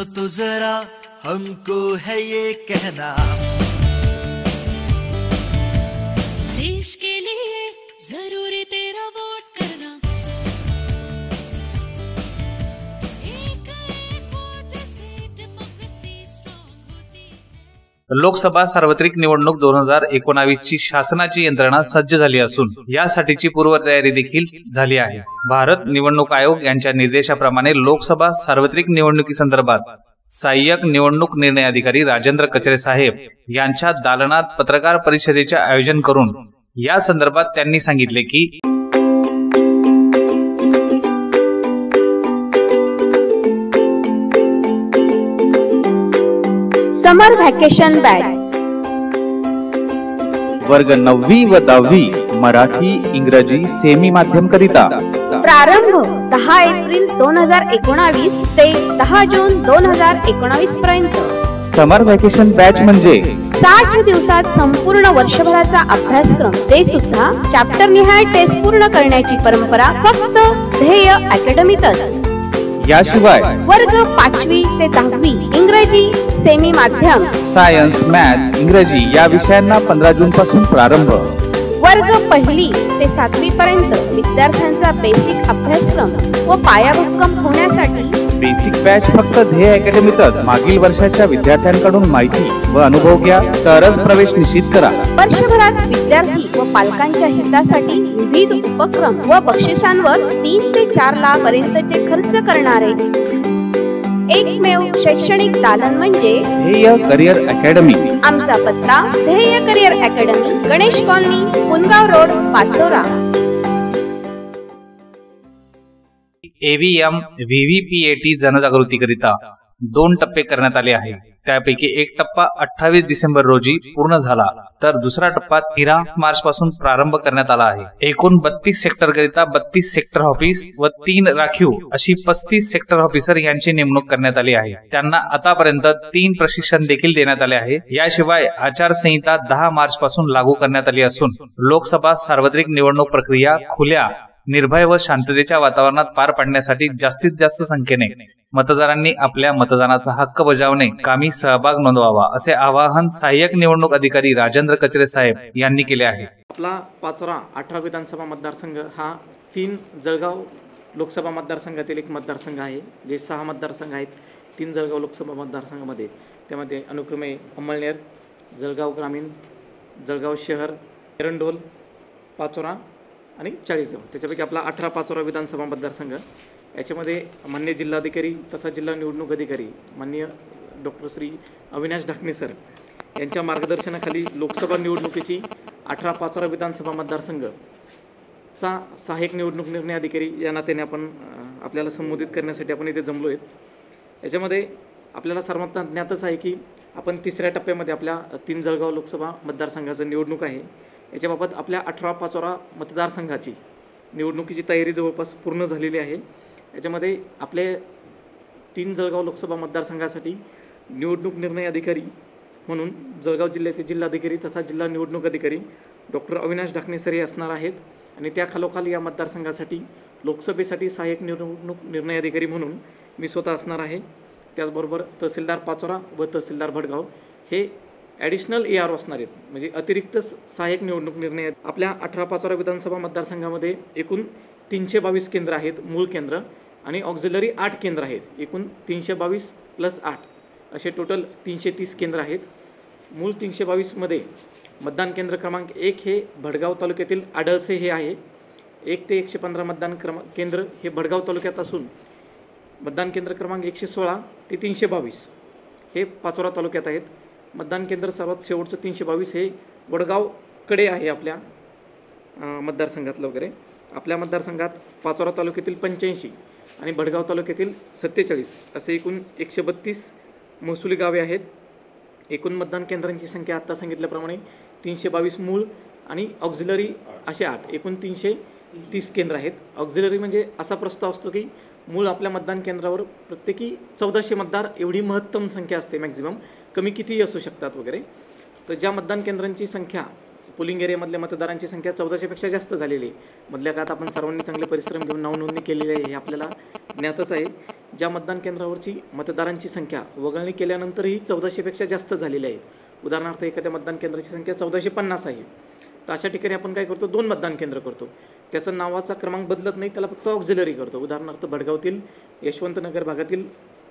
सुनो तो जरा हमको है ये कहना। देश के लिए जरूर लोकसभा सार्वत्रिक निवडणूक दोन हजार एकोणावीस ची शासनाची यंत्रणा सज्ज झाली असून यासाठीची पूर्वतयारी देखील झाली आहे. भारत निवडणूक आयोग यांच्या निर्देशाप्रमाणे लोकसभा सार्वत्रिक निवडणुकीसंदर्भात सहाय्यक निवडणूक निर्णय अधिकारी राजेंद्र कचरे साहेब यांच्या दालनात पत्रकार परिषदेचे आयोजन करून या संदर्भात त्यांनी सांगितले की समर व्हॅकेशन बॅग वर्ग नववी व दहावी मराठी इंग्रजी सेमी माध्यम करिता. प्रारंभ दहा एप्रिल दोन हजार एकोणावीस ते दहा जून दोन हजार एकोणावीस पर्यंत. समर व्हॅकेशन बॅच म्हणजे? साठ दिवसात संपूर्ण वर्षभराचा अभ्यासक्रम. ते सुद्धा चॅप्टर निहाय टेस्ट पूर्ण करण्याची परंपरा फक्त ध्येय अकॅडमीतच याशिवाय वर्ग पाचवी ते दहावी इंग्रजी सेमी माध्यम सायन्स मॅथ इंग्रजी या विषयांना पंधरा जून पासून प्रारंभ. वर्ग पहिली ते सातवी पर्यंत विद्यार्थ्यांचा बेसिक अभ्यासक्रम व पायाभक्कम होण्यासाठी बेसिक बॅच फक्त ध्येय अकॅडमीतच मागील वर्षाच्या विद्यार्थ्यांकडून माहिती व अनुभव घ्या. तरच प्रवेश निश्चित करा. वर्षभरात विद्यार्थी व पालकांच्या हितासाठी विविध उपक्रम व बक्षिसांवर तीन ते चार लाख पर्यंतचे खर्च करणारे एकमेव शैक्षणिक दालन म्हणजे ध्येय करिअर अकॅडमी. आमचा पत्ता Dhyey career academy Ganesh colony Pungaon road Pachora. EVM VVPAT जनजागृतीकरिता दोन टप्पे करण्यात आले आहे त्यापैकी एक टप्पा अठ्ठावीस डिसेंबर रोजी पूर्ण झाला तर दुसरा टप्पा तेरा मार्च पासून प्रारंभ करण्यात आला आहे. एकूण बत्तीस सेक्टर करिता बत्तीस सेक्टर ऑफिस व तीन राखीव अशी पस्तीस सेक्टर ऑफिसर यांची नेमणूक करण्यात आली आहे. त्यांना आतापर्यंत तीन प्रशिक्षण देखील देण्यात आले आहे. याशिवाय आचारसंहिता दहा मार्च पासून लागू करण्यात आली असून लोकसभा सार्वत्रिक निवडणूक प्रक्रिया खुल्या निर्भय व शांततेच्या वातावरणात पार पाडण्यासाठी जास्तीत जास्त संख्येने मतदारांनी आपल्या मतदानाचा हक्क बजावणे कामी सहभाग नोंदवावा असे आवाहन सहाय्यक निवडणूक अधिकारी राजेंद्र कचरे साहेब यांनी केले आहे. आपला पाचोरा अठरा विधानसभा मतदारसंघ हा तीन जळगाव लोकसभा मतदारसंघातील एक मतदारसंघ आहे जे सहा मतदारसंघ आहेत तीन जळगाव लोकसभा मतदारसंघामध्ये. त्यामध्ये अनुक्रमे अंमळनेर जळगाव ग्रामीण जळगाव शहर एरंडोल पाचोरा आणि चाळीसगाव त्याच्यापैकी आपला अठरा पाचोरा विधानसभा मतदारसंघ. याच्यामध्ये मान्य जिल्हाधिकारी तथा जिल्हा निवडणूक अधिकारी मान्य डॉक्टर श्री अविनाश ढाकणे सर यांच्या मार्गदर्शनाखाली लोकसभा निवडणुकीची अठरा पाचोरा विधानसभा मतदारसंघ चा सहाय्यक निवडणूक निर्णय अधिकारी या नात्याने आपण आपल्याला संबोधित करण्यासाठी आपण इथे जमलो आहेत याच्यामध्ये आपल्याला सर्वांना ज्ञातच आहे की आपण तिसऱ्या टप्प्यामध्ये आपल्या तीन जळगाव लोकसभा मतदारसंघाचं निवडणूक आहे. याच्याबाबत आपल्या अठरा पाचोरा मतदारसंघाची निवडणुकीची तयारी जवळपास पूर्ण झालेली आहे. याच्यामध्ये आपले तीन जळगाव लोकसभा मतदारसंघासाठी निवडणूक निर्णय अधिकारी म्हणून जळगाव जिल्ह्याचे जिल्हाधिकारी तथा जिल्हा निवडणूक अधिकारी डॉक्टर अविनाश ढाकणे सर हे असणार आहेत. आणि त्या खालोखाल या मतदारसंघासाठी लोकसभेसाठी सहाय्यक निवडणूक निर्णय अधिकारी म्हणून मी स्वतः असणार आहे. त्याचबरोबर तहसीलदार पाचोरा व तहसीलदार भडगाव हे ॲडिशनल ए आर असणार आहेत. म्हणजे अतिरिक्त सहाय्यक निवडणूक निर्णय आहेत. आपल्या अठरा पाचोरा विधानसभा मतदारसंघामध्ये एकूण तीनशे बावीस केंद्र आहेत मूळ केंद्र आणि ऑक्झिलरी आठ केंद्र आहेत. एकूण तीनशे बावीस प्लस आठ असे टोटल तीनशे तीस केंद्र आहेत. मूळ तीनशे बावीसमध्ये मतदान केंद्र क्रमांक एक हे भडगाव तालुक्यातील आडळसे हे आहे. एक ते एकशे पंधरा मतदान क्रमांक केंद्र हे भडगाव तालुक्यात असून मतदान केंद्र क्रमांक एकशे सोळा ते तीनशे बावीस हे पाचोरा तालुक्यात आहेत. मतदान केंद्र सर्वात शेवटचं तीनशे बावीस हे वडगावकडे आहे आपल्या मतदारसंघातलं वगैरे. आपल्या मतदारसंघात पाचोरा तालुक्यातील पंच्याऐंशी आणि भडगाव तालुक्यातील सत्तेचाळीस असे एकूण एकशे बत्तीस महसुली गावे आहेत. एकूण मतदान केंद्रांची संख्या आत्ता सांगितल्याप्रमाणे तीनशे बावीस मूळ आणि ऑक्झिलरी असे आठ एकूण तीनशे तीस केंद्र आहेत. ऑक्झिलरी म्हणजे असा प्रस्ताव असतो की मूळ आपल्या मतदान केंद्रावर प्रत्येकी चौदाशे मतदार एवढी महत्तम संख्या असते मॅक्झिमम कमी कितीही असू शकतात वगैरे. तर ज्या मतदान केंद्रांची संख्या पोलिंग एरियामधल्या मतदारांची संख्या चौदाशेपेक्षा जास्त झालेली आहे. मधल्या काळात आपण सर्वांनी चांगले परिश्रम घेऊन नावनोंदणी केलेली आहे हे आपल्याला ज्ञातच आहे. ज्या मतदान केंद्रावरची मतदारांची संख्या वगळणी केल्यानंतरही चौदाशेपेक्षा जास्त झालेली आहे. उदाहरणार्थ एखाद्या मतदान केंद्राची संख्या चौदाशे पन्नास आहे. तर अशा ठिकाणी आपण काय करतो? दोन मतदान केंद्र करतो. त्याचा नावाचा क्रमांक बदलत नाही त्याला फक्त ऑक्झिलरी करतो. उदाहरणार्थ भडगावतील यशवंतनगर भागातील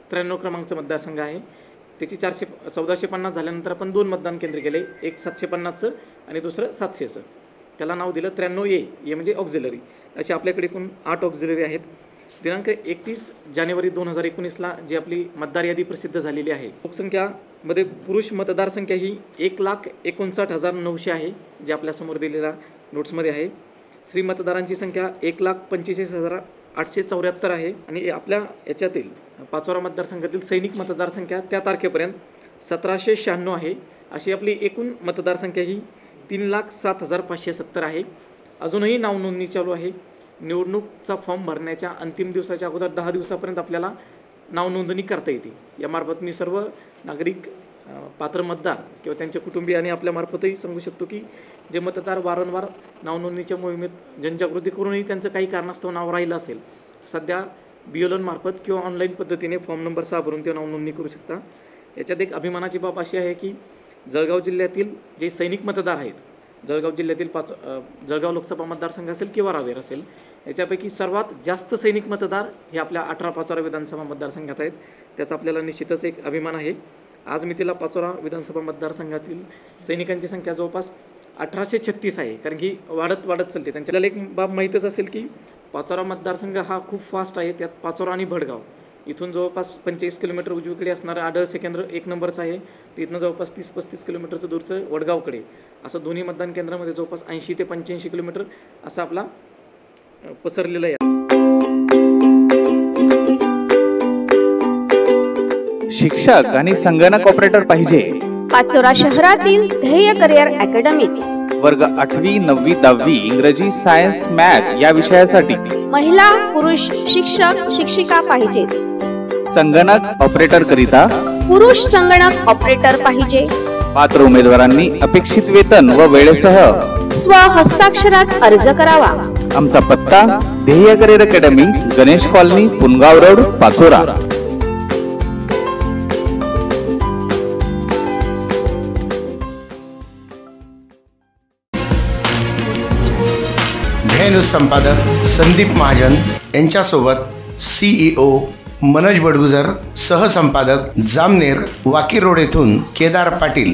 त्र्याण्णव क्रमांकचा मतदारसंघ आहे. त्याची चारशे चौदाशे पन्नास झाल्यानंतर आपण दोन मतदान केंद्र केले. एक सातशे पन्नासचं आणि दुसरं सातशेचं. त्याला नाव दिलं त्र्याण्णव ए ए म्हणजे ऑक्झिलरी असे आपल्याकडे एकूण आठ ऑक्झिलरी आहेत. दिनांक एकतीस जानेवारी दोन हजार एकोणीसला जी आपली मतदार यादी प्रसिद्ध झालेली आहे लोकसंख्यामध्ये पुरुष मतदारसंख्या ही एक लाख एकोणसाठ हजार नऊशे आहे जे आपल्यासमोर दिलेल्या नोट्समध्ये आहे. स्त्री मतदारांची संख्या एक लाख पंचेचाळीस हजार आठशे चौऱ्याहत्तर आहे आणि आपल्या याच्यातील पाचोरा मतदारसंघातील सैनिक मतदारसंख्या त्या तारखेपर्यंत सतराशे शहाण्णव आहे. अशी आपली एकूण मतदारसंख्या ही तीन लाख सात हजार पाचशे सत्तर आहे. अजूनही नावनोंदणी चालू आहे. निवडणूकचा फॉर्म भरण्याच्या अंतिम दिवसाच्या अगोदर दहा दिवसापर्यंत आपल्याला नावनोंदणी करता येते. यामार्फत मी सर्व नागरिक पात्र मतदार किंवा त्यांच्या कुटुंबियांनी आपल्यामार्फतही सांगू शकतो की जे मतदार वारंवार नावनोंदणीच्या मोहिमेत जनजागृती करूनही त्यांचं काही कारणास्तव नाव राहिलं असेल सध्या बी एल किंवा ऑनलाईन पद्धतीने फॉर्म नंबर सहा भरून ते नावनोंदणी करू शकता. याच्यात एक अभिमानाची बाब अशी आहे की जळगाव जिल्ह्यातील जे सैनिक मतदार आहेत जळगाव जिल्ह्यातील पाच जळगाव लोकसभा मतदारसंघ असेल किंवा रावेर असेल याच्यापैकी सर्वात जास्त सैनिक मतदार हे आपल्या अठरा पाचोरा विधानसभा मतदारसंघात आहेत. त्याचा आपल्याला निश्चितच एक अभिमान आहे. आज मी तिला पाचोरा विधानसभा मतदारसंघातील सैनिकांची संख्या जवळपास अठराशे छत्तीस आहे. कारण की वाढत वाढत चालते. त्यांच्याला एक बाब माहीतच असेल की पाचोरा मतदारसंघ हा खूप फास्ट आहे. त्यात पाचोरा आणि भडगाव. इथून जवळपास पंचेचाळीस किलोमीटर उजवीकडे असणारं आढळसे केंद्र एक नंबरचं आहे. तर इथनं जवळपास तीस पस्तीस किलोमीटरचं दूरचं वडगावकडे. असं दोन्ही मतदान केंद्रामध्ये जवळपास ऐंशी ते पंच्याऐंशी किलोमीटर असा आपला पसरलेला आहे. शिक्षक आणि संगणक ऑपरेटर पाहिजे. पाचोरा शहरातील ध्येय करिअर अकॅडमी वर्ग आठवी नववी दहावी इंग्रजी सायन्स मॅथ या विषयासाठी. महिला पुरुष शिक्षक शिक्षिका पाहिजेत. संगणक ऑपरेटर करिता पुरुष संगणक ऑपरेटर पाहिजे. पात्र उमेदवारांनी अपेक्षित वेतन व वेळेसह स्व हस्ताक्षरात अर्ज करावा. आमचा पत्ता Dhyey career academy Ganesh colony Pungaon road Pachora. Dhyey संपादक संदीप महाजन यांच्यासोबत सीईओ मनोज बडगुजर सहसंपादक जामनेर वाकी रोड येथून केदार पाटील.